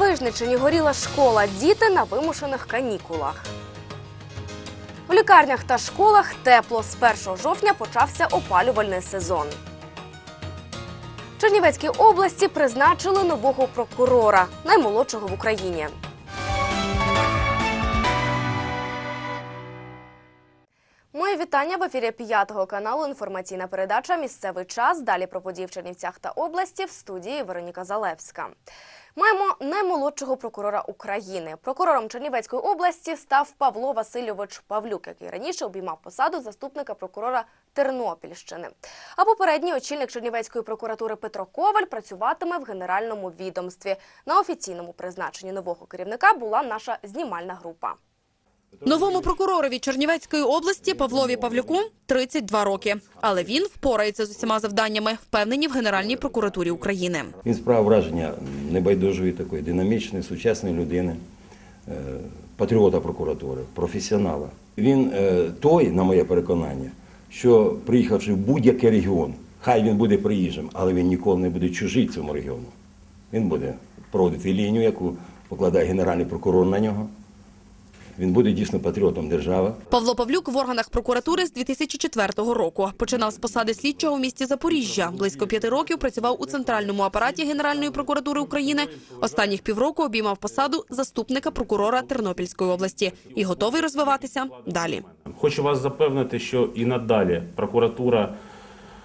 Вижничині горіла школа. Діти на вимушених канікулах. У лікарнях та школах тепло. З 1 жовтня почався опалювальний сезон. Чернівецькій області призначили нового прокурора, наймолодшого в Україні. Моє вітання в ефірі п'ятого каналу. Інформаційна передача Місцевий час. Далі про події в Чернівцях та області в студії Вероніка Залевська. Маємо наймолодшого прокурора України. Прокурором Чернівецької області став Павло Васильович Павлюк, який раніше обіймав посаду заступника прокурора Тернопільщини. А попередній очільник Чернівецької прокуратури Петро Коваль працюватиме в генеральному відомстві. На офіційному призначенні нового керівника була наша знімальна група. Новому прокуророві Чернівецької області Павлові Павлюку 32 роки. Але він впорається з усіма завданнями, впевнені в Генеральній прокуратурі України. Він справив враження небайдужої такої динамічної, сучасної людини, е, патріота прокуратури, професіонала. Він е, той, на моє переконання, що приїхавши в будь-який регіон, хай він буде приїжджим, але він ніколи не буде чужий цьому регіону. Він буде проводити лінію, яку покладає генеральний прокурор на нього. Він буде дійсно патріотом держави. Павло Павлюк в органах прокуратури з 2004 року. Починав з посади слідчого в місті Запоріжжя. Близько п'яти років працював у центральному апараті Генеральної прокуратури України. Останніх півроку обіймав посаду заступника прокурора Тернопільської області і готовий розвиватися далі. Хочу вас запевнити, що і надалі прокуратура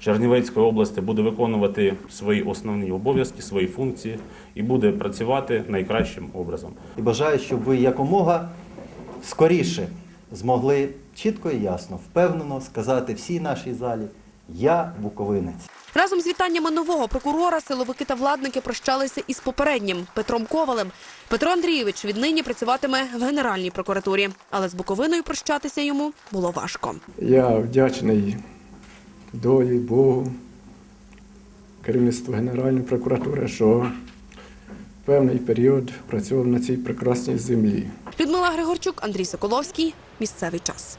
Чернівецької області буде виконувати свої основні обов'язки, свої функції і буде працювати найкращим образом. І бажаю, щоб ви якомога скоріше змогли чітко і ясно, впевнено сказати всій нашій залі Я буковинець. Разом з вітаннями нового прокурора силовики та владники прощалися із попереднім Петром Ковалем. Петро Андрійович віднині працюватиме в Генеральній прокуратурі, але з Буковиною прощатися йому було важко. Я вдячний долі, Богу, керівництву Генеральної прокуратури, що певний період працював на цій прекрасній землі. Людмила Григорчук, Андрій Соколовський. Місцевий час.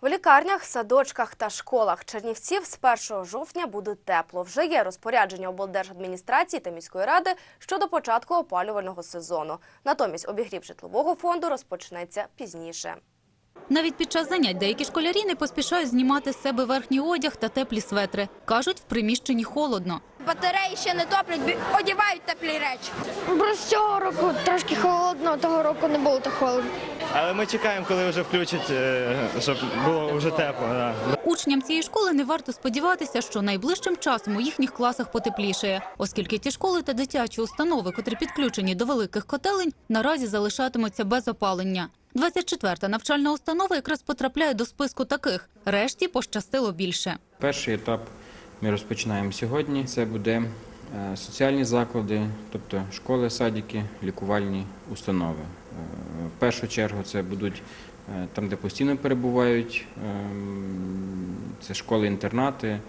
В лікарнях, садочках та школах Чернівців з 1 жовтня буде тепло. Вже є розпорядження облдержадміністрації та міської ради щодо початку опалювального сезону. Натомість обігрів житлового фонду розпочнеться пізніше. Навіть під час занять деякі школярі не поспішають знімати з себе верхній одяг та теплі светри. Кажуть, в приміщенні холодно. Батареї ще не топлять, одягають теплі речі. Просто цього року трошки холодно, того року не було так холодно. Але ми чекаємо, коли вже включать, е, щоб було вже тепло. Да. Учням цієї школи не варто сподіватися, що найближчим часом у їхніх класах потеплішає, оскільки ті школи та дитячі установи, котрі підключені до великих котелень, наразі залишатимуться без опалення. 24-та навчальна установа якраз потрапляє до списку таких. Решті пощастило більше. Перший етап ми розпочинаємо сьогодні. Це буде соціальні заклади, тобто школи, садики, лікувальні установи. Е, В першу чергу це будуть е, там, де постійно перебувають, ем, це школи-інтернати, е,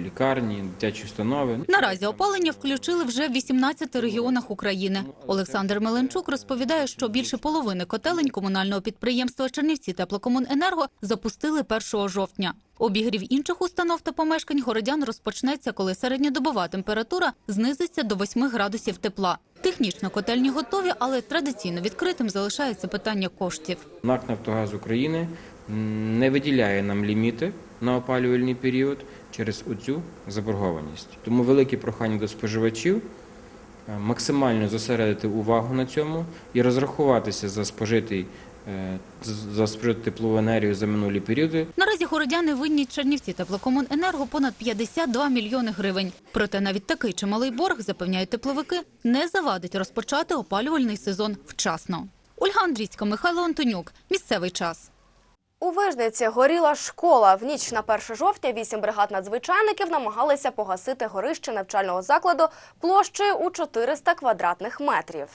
лікарні, дитячі установи. Наразі опалення включили вже в 18 регіонах України. Олександр Меленчук розповідає, що більше половини котелень комунального підприємства Чернівці теплокомуненерго запустили 1 жовтня. Обігрів інших установ та помешкань городян розпочнеться, коли середньодобова температура знизиться до 8 градусів тепла. Технічно котельні готові, але традиційно відкритим залишається питання коштів. НАК «Нафтогаз України не виділяє нам ліміти на опалювальний період через оцю заборгованість. Тому велике прохання до споживачів е, максимально зосередити увагу на цьому і розрахуватися за спожитий е, за спожиту теплову енергію за минулі періоди Наразі городяни винні Чернівці теплокомуненерго понад 52 мільйони гривень. Проте навіть такий чималий борг, запевняють тепловики, не завадить розпочати опалювальний сезон вчасно. Ольга Андрійська, Михайло Антонюк. Місцевий час. У Вижниці горіла школа. В ніч на 1 жовтня вісім бригад надзвичайників намагалися погасити горище навчального закладу площею у 400 квадратних метрів.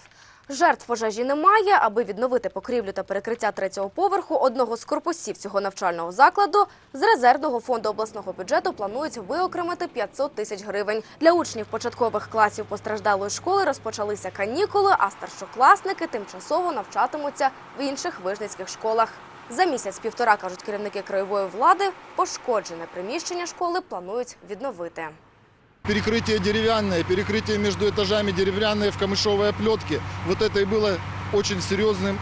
Жертв пожежі немає. Аби відновити покрівлю та перекриття третього поверху одного з корпусів цього навчального закладу, з резервного фонду обласного бюджету планують виокремити 500 тисяч гривень. Для учнів початкових класів постраждалої школи розпочалися канікули, а старшокласники тимчасово навчатимуться в інших вижницьких школах. За місяць-півтора, кажуть керівники краєвої влади, пошкоджене приміщення школи планують відновити. Перекрытие деревянное, перекрытие между этажами деревянное в камышовой оплетке. Вот это и было очень серьезным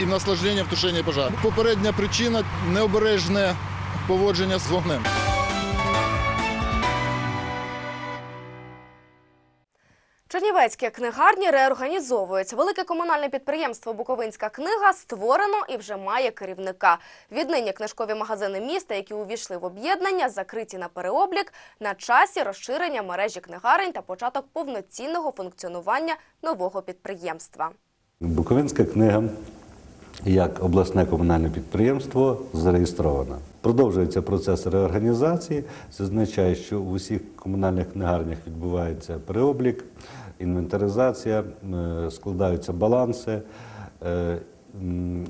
і наслажденням в тушенні пожару. Попередня причина необережне поводження з вогнем. Чернівецькі книгарні реорганізовують. Велике комунальне підприємство Буковинська книга створено і вже має керівника. Віднині книжкові магазини міста, які увійшли в об'єднання, закриті на переоблік. На часі розширення мережі книгарень та початок повноцінного функціонування нового підприємства. Буковинська книга як обласне комунальне підприємство зареєстрована. Продовжується процес реорганізації. Це означає, що в усіх комунальних книгарнях відбувається переоблік, інвентаризація, е, складаються баланси. е,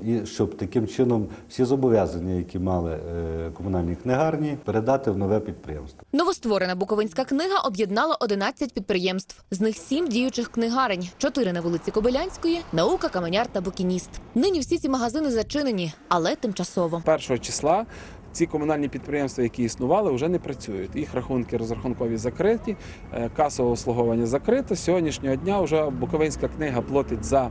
І щоб таким чином всі зобов'язання, які мали е, комунальні книгарні, передати в нове підприємство. Новостворена Буковинська книга об'єднала 11 підприємств. З них 7 діючих книгарень, 4 на вулиці Кобилянської, наука, каменяр та букініст. Нині всі ці магазини зачинені, але тимчасово. Першого числа ці комунальні підприємства, які існували, вже не працюють. Їх рахунки розрахункові закриті, е, касове обслуговування закрите. З сьогоднішнього дня вже Буковинська книга платить за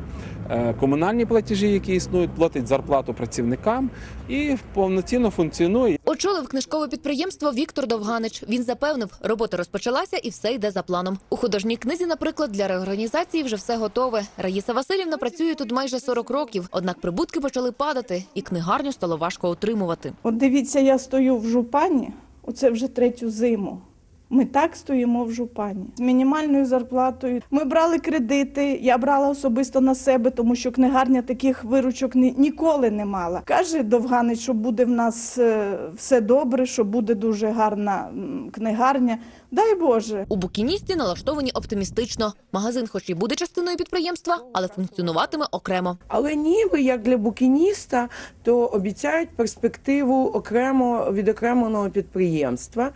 е, комунальні платежі, які існують, платить зарплату працівникам і повноцінно функціонує. Очолив книжкове підприємство Віктор Довганич. Він запевнив, робота розпочалася і все йде за планом. У художній книзі, наприклад, для реорганізації вже все готове. Раїса Васильівна працює тут майже 40 років. Однак прибутки почали падати, і книгарню стало важко утримувати. От дивіться, я стою в жупані, оце вже третю зиму. Ми так стоїмо в жупані з мінімальною зарплатою. Ми брали кредити. Я брала особисто на себе, тому що книгарня таких виручок ні- ніколи не мала. Каже Довганич, що буде в нас е, все добре, що буде дуже гарна книгарня. Дай Боже. У букіністі налаштовані оптимістично. Магазин, хоч і буде частиною підприємства, але функціонуватиме окремо. Але ніби як для букініста, то обіцяють перспективу окремо відокремленого підприємства.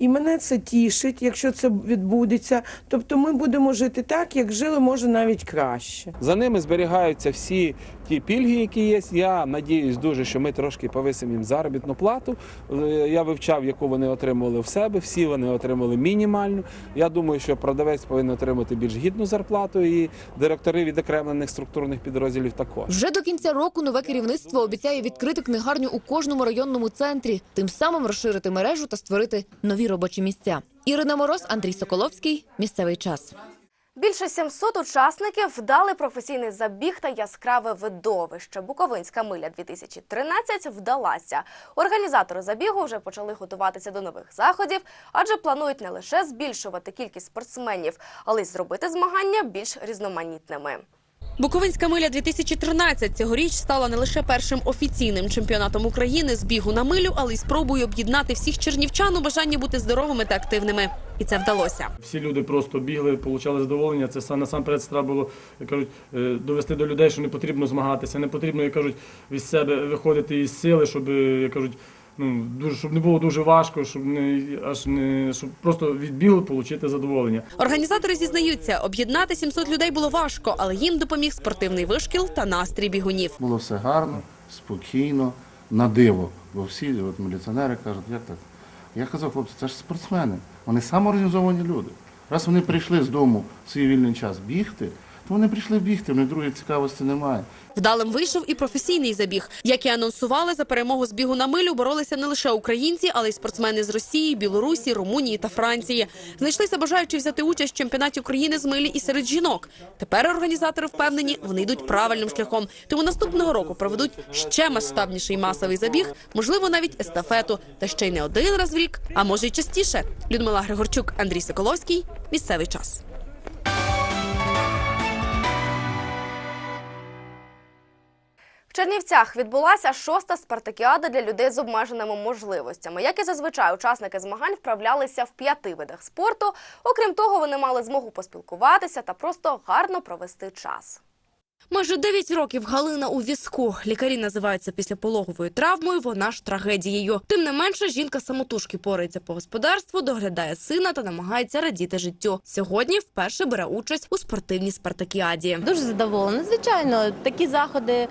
І мене це тішить, якщо це відбудеться. Тобто ми будемо жити так, як жили, може навіть краще. За ними зберігаються всі ті пільги, які є. Я надіюсь дуже, що ми трошки повисимо їм заробітну плату. Е, Я вивчав, яку вони отримували в себе. Всі вони отримали мінімальну. Я думаю, що продавець повинен отримати більш гідну зарплату, і директори відокремлених структурних підрозділів також. Вже до кінця року нове керівництво обіцяє відкрити книгарню у кожному районному центрі, тим самим розширити мережу та створити нові робочі місця. Ірина Мороз, Андрій Соколовський. Місцевий час. Більше 700 учасників дали професійний забіг та яскраве видовище. Буковинська миля 2013 вдалася. Організатори забігу вже почали готуватися до нових заходів, адже планують не лише збільшувати кількість спортсменів, але й зробити змагання більш різноманітними. Буковинська миля 2013 цьогоріч стала не лише першим офіційним чемпіонатом України з бігу на милю, але й спробою об'єднати всіх чернівчан у бажанні бути здоровими та активними. І це вдалося. Всі люди просто бігли, отримали задоволення. Це сам- насамперед треба було кажуть, е, довести до людей, що не потрібно змагатися, не потрібно, як кажуть, від себе виходити із сили, щоб е, як кажуть. Ну, дуже, щоб не було дуже важко, щоб не аж не щоб просто від отримати задоволення. Організатори зізнаються, об'єднати 700 людей було важко, але їм допоміг спортивний вишкіл та настрій бігунів. Було все гарно, спокійно, на диво. Бо всі от, міліціонери кажуть, як так? Я казав, хлопці, це ж спортсмени, вони самоорганізовані люди. Раз вони прийшли з дому в свій вільний час бігти, вони прийшли бігти, в них другої цікавості немає. Вдалим вийшов і професійний забіг. Як і анонсували, за перемогу з бігу на милю боролися не лише українці, але й спортсмени з Росії, Білорусі, Румунії та Франції. Знайшлися бажаючі взяти участь в чемпіонаті України з милі і серед жінок. Тепер організатори впевнені, вони йдуть правильним шляхом. Тому наступного року проведуть ще масштабніший масовий забіг, можливо, навіть естафету, та ще й не один раз в рік, а може й частіше. Людмила Григорчук, Андрій Соколовський. Місцевий час. В Чернівцях відбулася шоста спартакіада для людей з обмеженими можливостями. Як і зазвичай, учасники змагань вправлялися в п'яти видах спорту. Окрім того, вони мали змогу поспілкуватися та просто гарно провести час. Майже 9 років Галина у візку. Лікарі називають це післяпологовою травмою, вона ж трагедією. Тим не менше, жінка самотужки порається по господарству, доглядає сина та намагається радіти життю. Сьогодні вперше бере участь у спортивній спартакіаді. Дуже задоволена. Звичайно, такі заходи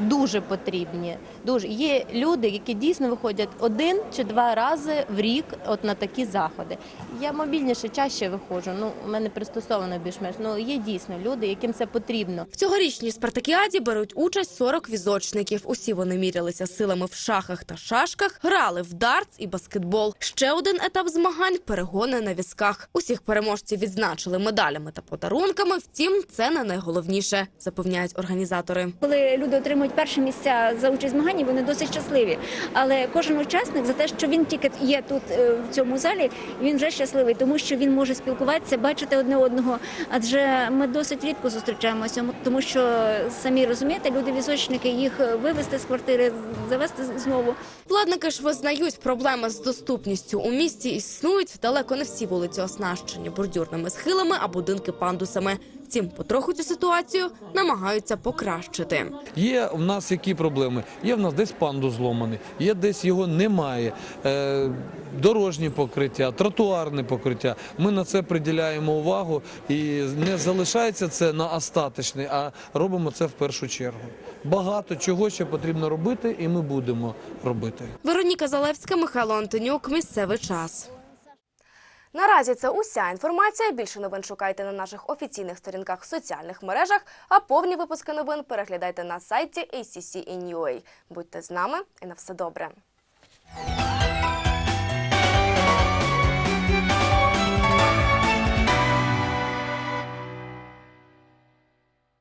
дуже потрібні. Дуже є люди, які дійсно виходять один чи два рази в рік от на такі заходи. Я мобільніше чаще виходжу. Ну у мене пристосовано більш-менш. Ну є дійсно люди, яким це потрібно. В цьогорічній спартакіаді беруть участь 40 візочників. Усі вони мірялися силами в шахах та шашках, грали в дартс і баскетбол. Ще один етап змагань перегони на візках. Усіх переможців відзначили медалями та подарунками. Втім, це не найголовніше, запевняють організатори. Коли люди отримують перше місця за участь змаганні, вони досить щасливі. Але кожен учасник за те, що він тільки є тут е, в цьому залі, він вже щасливий, тому що він може спілкуватися, бачити одне одного. Адже ми досить рідко зустрічаємося, тому що самі розумієте, люди візочники їх вивезти з квартири, завести знову. Владники ж визнають, проблеми з доступністю у місті існують. Далеко не всі вулиці оснащені бордюрними схилами а будинки пандусами. Втім, потроху цю ситуацію намагаються покращити. Є в нас які проблеми? Є в нас десь панду зломаний, є десь його немає. Е, дорожні покриття, тротуарне покриття. Ми на це приділяємо увагу і не залишається це на остаточний, а робимо це в першу чергу. Багато чого ще потрібно робити, і ми будемо робити. Вероніка Залевська, Михайло Антонюк. Місцевий час. Наразі це уся інформація. Більше новин шукайте на наших офіційних сторінках в соціальних мережах, а повні випуски новин переглядайте на сайті ACC.in.ua. Будьте з нами і на все добре.